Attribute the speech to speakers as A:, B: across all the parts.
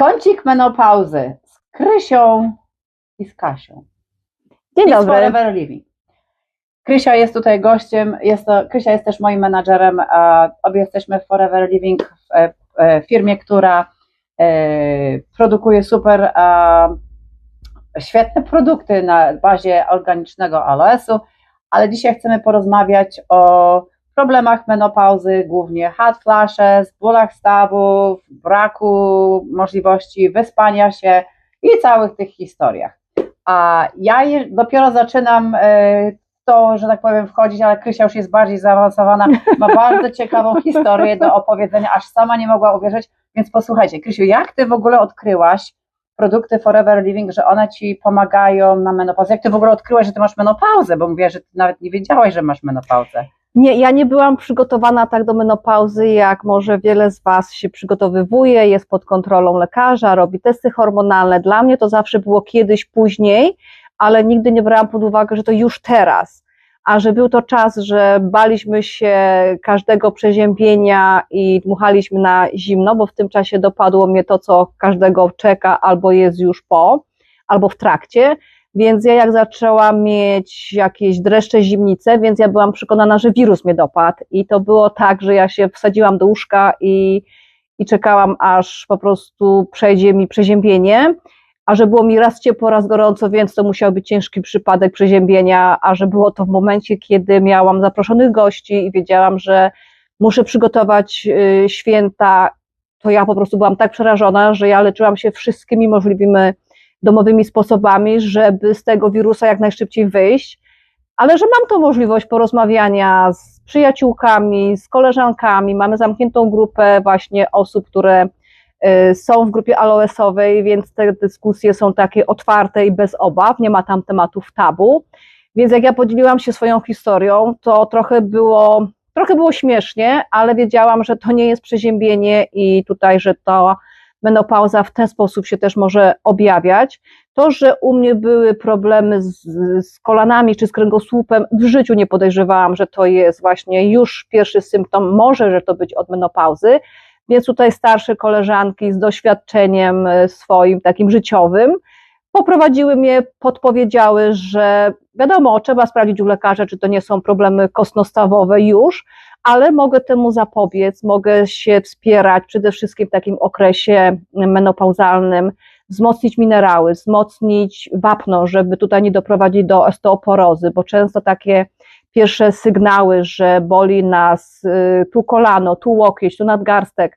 A: Kącik menopauzy z Krysią i z Kasią.
B: Dzień
A: I z
B: dobry.
A: Forever Living. Krysia jest tutaj gościem, jest to, Krysia jest też moim menadżerem, a obie jesteśmy w Forever Living, w e, e, firmie, która e, produkuje super świetne produkty na bazie organicznego aloesu, ale dzisiaj chcemy porozmawiać o problemach menopauzy, głównie hot flashes, bólach stawów, braku możliwości wyspania się i całych tych historiach. A ja dopiero zaczynam e, to, że tak powiem, wchodzić, ale Krysia już jest bardziej zaawansowana, ma bardzo ciekawą historię do opowiedzenia, aż sama nie mogła uwierzyć, więc posłuchajcie, Krysiu, jak ty w ogóle odkryłaś produkty Forever Living, że one ci pomagają na menopauzę? Jak ty w ogóle odkryłaś, że ty masz menopauzę? Bo mówię, że ty nawet nie wiedziałaś, że masz menopauzę.
B: Nie, ja nie byłam przygotowana tak do menopauzy, jak może wiele z Was się przygotowywuje, jest pod kontrolą lekarza, robi testy hormonalne. Dla mnie to zawsze było kiedyś później, ale nigdy nie brałam pod uwagę, że to już teraz. A że był to czas, że baliśmy się każdego przeziębienia i dmuchaliśmy na zimno, bo w tym czasie dopadło mnie to, co każdego czeka, albo jest już po, albo w trakcie. Więc ja jak zaczęłam mieć jakieś dreszcze zimnice, więc ja byłam przekonana, że wirus mnie dopadł. I to było tak, że ja się wsadziłam do łóżka i, i czekałam, aż po prostu przejdzie mi przeziębienie, a że było mi raz ciepło, raz gorąco, więc to musiał być ciężki przypadek przeziębienia, a że było to w momencie, kiedy miałam zaproszonych gości i wiedziałam, że muszę przygotować y, święta, to ja po prostu byłam tak przerażona, że ja leczyłam się wszystkimi możliwymi domowymi sposobami, żeby z tego wirusa jak najszybciej wyjść, ale że mam tą możliwość porozmawiania z przyjaciółkami, z koleżankami, mamy zamkniętą grupę właśnie osób, które y, są w grupie aloesowej, więc te dyskusje są takie otwarte i bez obaw, nie ma tam tematów tabu. Więc jak ja podzieliłam się swoją historią, to trochę było, trochę było śmiesznie, ale wiedziałam, że to nie jest przeziębienie i tutaj, że to menopauza w ten sposób się też może objawiać. To, że u mnie były problemy z, z kolanami czy z kręgosłupem, w życiu nie podejrzewałam, że to jest właśnie już pierwszy symptom, może, że to być od menopauzy, więc tutaj starsze koleżanki z doświadczeniem e, swoim takim życiowym poprowadziły mnie, podpowiedziały, że wiadomo, trzeba sprawdzić u lekarza, czy to nie są problemy kostnostawowe już, ale mogę temu zapobiec, mogę się wspierać przede wszystkim w takim okresie menopauzalnym, wzmocnić minerały, wzmocnić wapno, żeby tutaj nie doprowadzić do osteoporozy, bo często takie pierwsze sygnały, że boli nas y, tu kolano, tu łokieć, tu nadgarstek,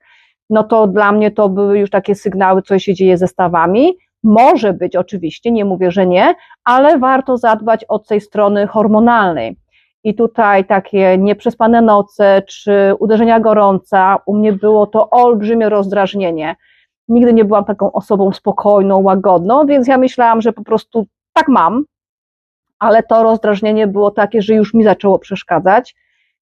B: no to dla mnie to były już takie sygnały, co się dzieje ze stawami. Może być oczywiście, nie mówię, że nie, ale warto zadbać od tej strony hormonalnej. I tutaj takie nieprzespane noce czy uderzenia gorąca, u mnie było to olbrzymie rozdrażnienie. Nigdy nie byłam taką osobą spokojną, łagodną, więc ja myślałam, że po prostu tak mam, ale to rozdrażnienie było takie, że już mi zaczęło przeszkadzać.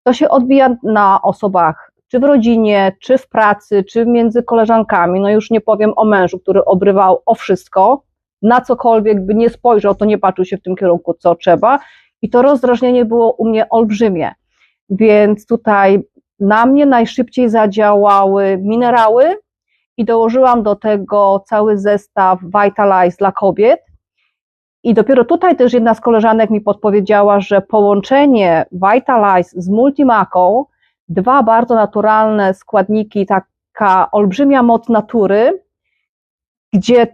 B: To się odbija na osobach, czy w rodzinie, czy w pracy, czy między koleżankami. No już nie powiem o mężu, który obrywał o wszystko, na cokolwiek by nie spojrzał, to nie patrzył się w tym kierunku, co trzeba. I to rozdrażnienie było u mnie olbrzymie. Więc tutaj na mnie najszybciej zadziałały minerały i dołożyłam do tego cały zestaw Vitalize dla kobiet. I dopiero tutaj też jedna z koleżanek mi podpowiedziała, że połączenie Vitalize z Multimaką, dwa bardzo naturalne składniki, taka olbrzymia moc natury, gdzie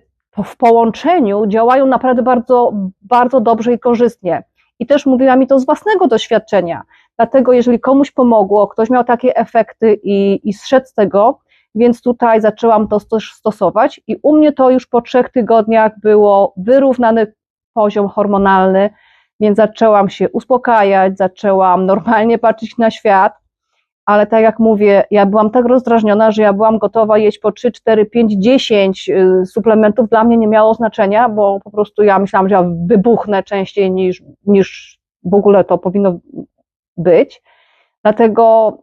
B: w połączeniu działają naprawdę bardzo, bardzo dobrze i korzystnie. I też mówiła mi to z własnego doświadczenia. Dlatego, jeżeli komuś pomogło, ktoś miał takie efekty i, i zszedł z tego, więc tutaj zaczęłam to stosować. I u mnie to już po trzech tygodniach było wyrównany poziom hormonalny, więc zaczęłam się uspokajać, zaczęłam normalnie patrzeć na świat. Ale tak jak mówię, ja byłam tak rozdrażniona, że ja byłam gotowa jeść po 3, 4, 5, 10 suplementów. Dla mnie nie miało znaczenia, bo po prostu ja myślałam, że ja wybuchnę częściej niż, niż w ogóle to powinno być. Dlatego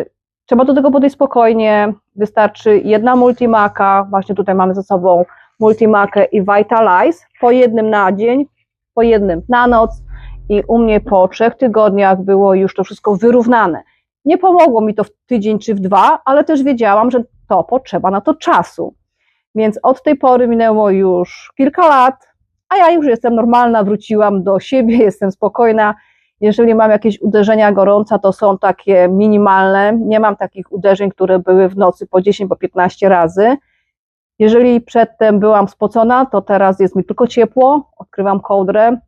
B: y, trzeba do tego podejść spokojnie. Wystarczy jedna multimaka, właśnie tutaj mamy ze sobą multimakę i Vitalize, po jednym na dzień, po jednym na noc i u mnie po trzech tygodniach było już to wszystko wyrównane. Nie pomogło mi to w tydzień czy w dwa, ale też wiedziałam, że to potrzeba na to czasu. Więc od tej pory minęło już kilka lat, a ja już jestem normalna, wróciłam do siebie, jestem spokojna. Jeżeli mam jakieś uderzenia gorąca, to są takie minimalne. Nie mam takich uderzeń, które były w nocy po 10, po 15 razy. Jeżeli przedtem byłam spocona, to teraz jest mi tylko ciepło, odkrywam kołdrę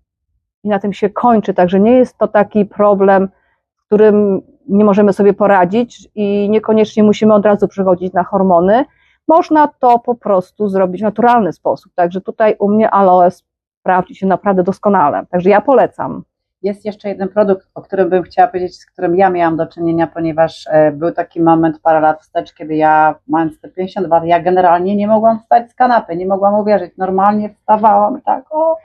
B: i na tym się kończy. Także nie jest to taki problem, z którym nie możemy sobie poradzić i niekoniecznie musimy od razu przechodzić na hormony. Można to po prostu zrobić w naturalny sposób. Także tutaj u mnie aloes sprawdzi się naprawdę doskonale. Także ja polecam.
A: Jest jeszcze jeden produkt, o którym bym chciała powiedzieć, z którym ja miałam do czynienia, ponieważ e, był taki moment parę lat wstecz, kiedy ja, mając te 52, ja generalnie nie mogłam wstać z kanapy, nie mogłam uwierzyć. Normalnie wstawałam, tak, o,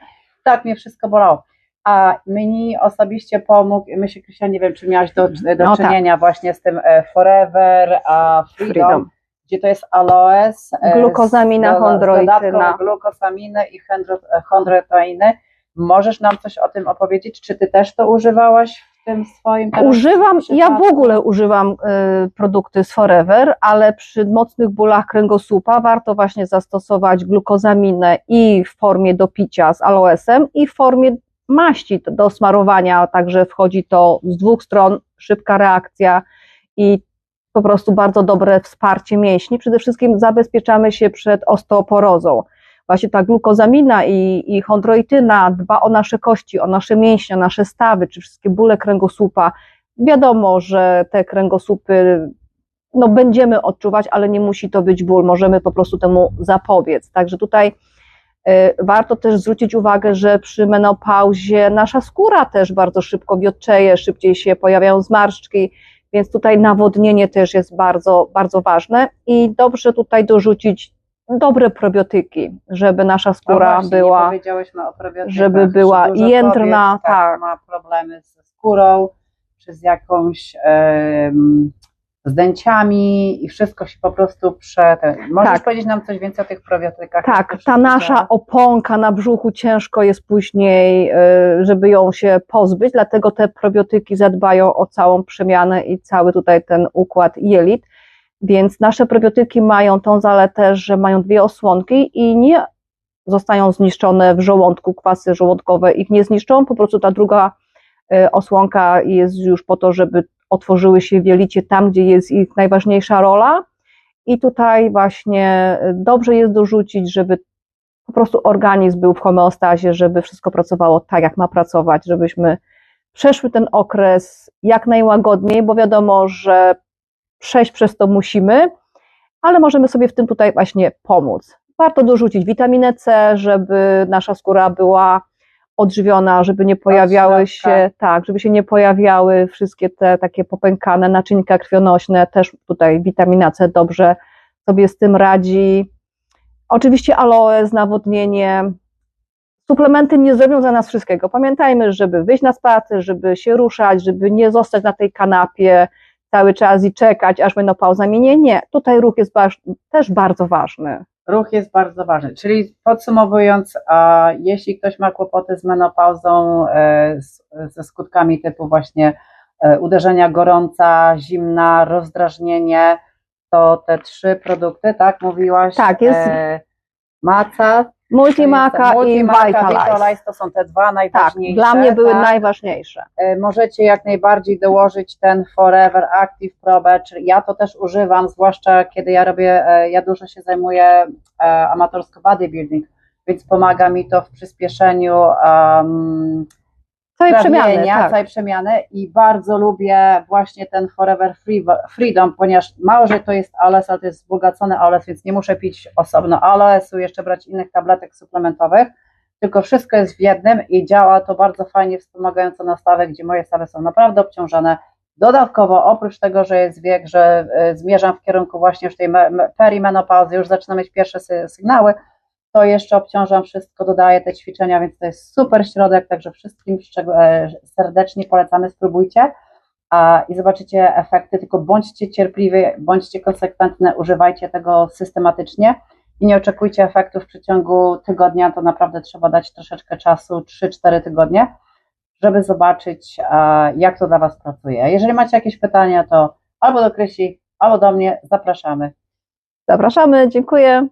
A: tak mnie wszystko bolało. A mi osobiście pomógł, myślę, Krysia, nie wiem, czy miałaś do, do
B: No tak.
A: czynienia właśnie z tym e, Forever, a Freedom,
B: Freedom.
A: gdzie to jest aloes, e,
B: Glukozamina, chondroityna.
A: Glukosaminy i chondro- e. Możesz nam coś o tym opowiedzieć? Czy ty też to używałaś w tym swoim
B: Używam, ja w ogóle używam y, produkty z Forever, ale przy mocnych bólach kręgosłupa warto właśnie zastosować glukozaminę i w formie do picia z aloesem i w formie maści do smarowania, także wchodzi to z dwóch stron, szybka reakcja i po prostu bardzo dobre wsparcie mięśni. Przede wszystkim zabezpieczamy się przed osteoporozą. Właśnie ta glukozamina i, i chondroityna dba o nasze kości, o nasze mięśnie, o nasze stawy, czy wszystkie bóle kręgosłupa. Wiadomo, że te kręgosłupy no, będziemy odczuwać, ale nie musi to być ból, możemy po prostu temu zapobiec. Także tutaj warto też zwrócić uwagę, że przy menopauzie nasza skóra też bardzo szybko wiotczeje, szybciej się pojawiają zmarszczki, więc tutaj nawodnienie też jest bardzo, bardzo ważne i dobrze tutaj dorzucić dobre probiotyki, żeby nasza
A: No
B: skóra
A: właśnie,
B: była żeby była jędrna,
A: kobiet,
B: tak.
A: ma problemy ze skórą, czy z jakąś zdjęciami i wszystko się po prostu prze... Możesz
B: Tak.
A: powiedzieć nam coś więcej o tych probiotykach?
B: Tak, ta nasza oponka na brzuchu ciężko jest później, y, żeby ją się pozbyć, dlatego te probiotyki zadbają o całą przemianę i cały tutaj ten układ jelit. Więc nasze probiotyki mają tą zaletę, że mają dwie osłonki i nie zostają zniszczone w żołądku, kwasy żołądkowe ich nie zniszczą, po prostu ta druga y, osłonka jest już po to, żeby otworzyły się w jelicie tam, gdzie jest ich najważniejsza rola. I tutaj właśnie y, dobrze jest dorzucić, żeby po prostu organizm był w homeostazie, żeby wszystko pracowało tak, jak ma pracować, żebyśmy przeszły ten okres jak najłagodniej, bo wiadomo, że przejść przez to musimy, ale możemy sobie w tym tutaj właśnie pomóc. Warto dorzucić witaminę C, żeby nasza skóra była odżywiona, żeby nie pojawiały się, tak, żeby się nie pojawiały wszystkie te takie popękane naczynka krwionośne, też tutaj witamina C dobrze sobie z tym radzi. Oczywiście aloe, nawodnienie. Suplementy nie zrobią za nas wszystkiego. Pamiętajmy, żeby wyjść na spacer, żeby się ruszać, żeby nie zostać na tej kanapie cały czas i czekać, aż menopauza minie. Nie, tutaj ruch jest też bardzo ważny.
A: Ruch jest bardzo ważny. Czyli podsumowując, a jeśli ktoś ma kłopoty z menopauzą, e, z, ze skutkami typu właśnie e, uderzenia gorąca, zimna, rozdrażnienie, to te trzy produkty, tak mówiłaś?
B: Tak, jest-
A: E, maca,
B: Multimaka i Vitalize.
A: To są te dwa
B: Tak,
A: najważniejsze.
B: dla mnie były
A: tak?
B: najważniejsze.
A: E, możecie jak najbardziej dołożyć ten Forever Active Probe, czyli ja to też używam, zwłaszcza kiedy ja robię, e, ja dużo się zajmuję e, amatorsko bodybuilding, więc pomaga mi to w przyspieszeniu um,
B: Całej przemiany, tak.
A: całej przemiany i bardzo lubię właśnie ten Forever Free, Freedom, ponieważ mało, że to jest aloes, ale to jest wzbogacony aloes, więc nie muszę pić osobno aloesu, jeszcze brać innych tabletek suplementowych, tylko wszystko jest w jednym i działa to bardzo fajnie wspomagająco na stawy, gdzie moje stawy są naprawdę obciążone. Dodatkowo, oprócz tego, że jest wiek, że e, zmierzam w kierunku właśnie już tej me- me- perimenopauzy, już zaczynam mieć pierwsze sy- sygnały, to jeszcze obciążam wszystko, dodaję te ćwiczenia, więc to jest super środek, także wszystkim e, serdecznie polecamy, spróbujcie i zobaczycie efekty, tylko bądźcie cierpliwi, bądźcie konsekwentne, używajcie tego systematycznie i nie oczekujcie efektów w przeciągu tygodnia, to naprawdę trzeba dać troszeczkę czasu, 3-4 tygodnie, żeby zobaczyć, jak to dla Was pracuje. Jeżeli macie jakieś pytania, to albo do Krysi, albo do mnie, zapraszamy.
B: Zapraszamy, dziękuję.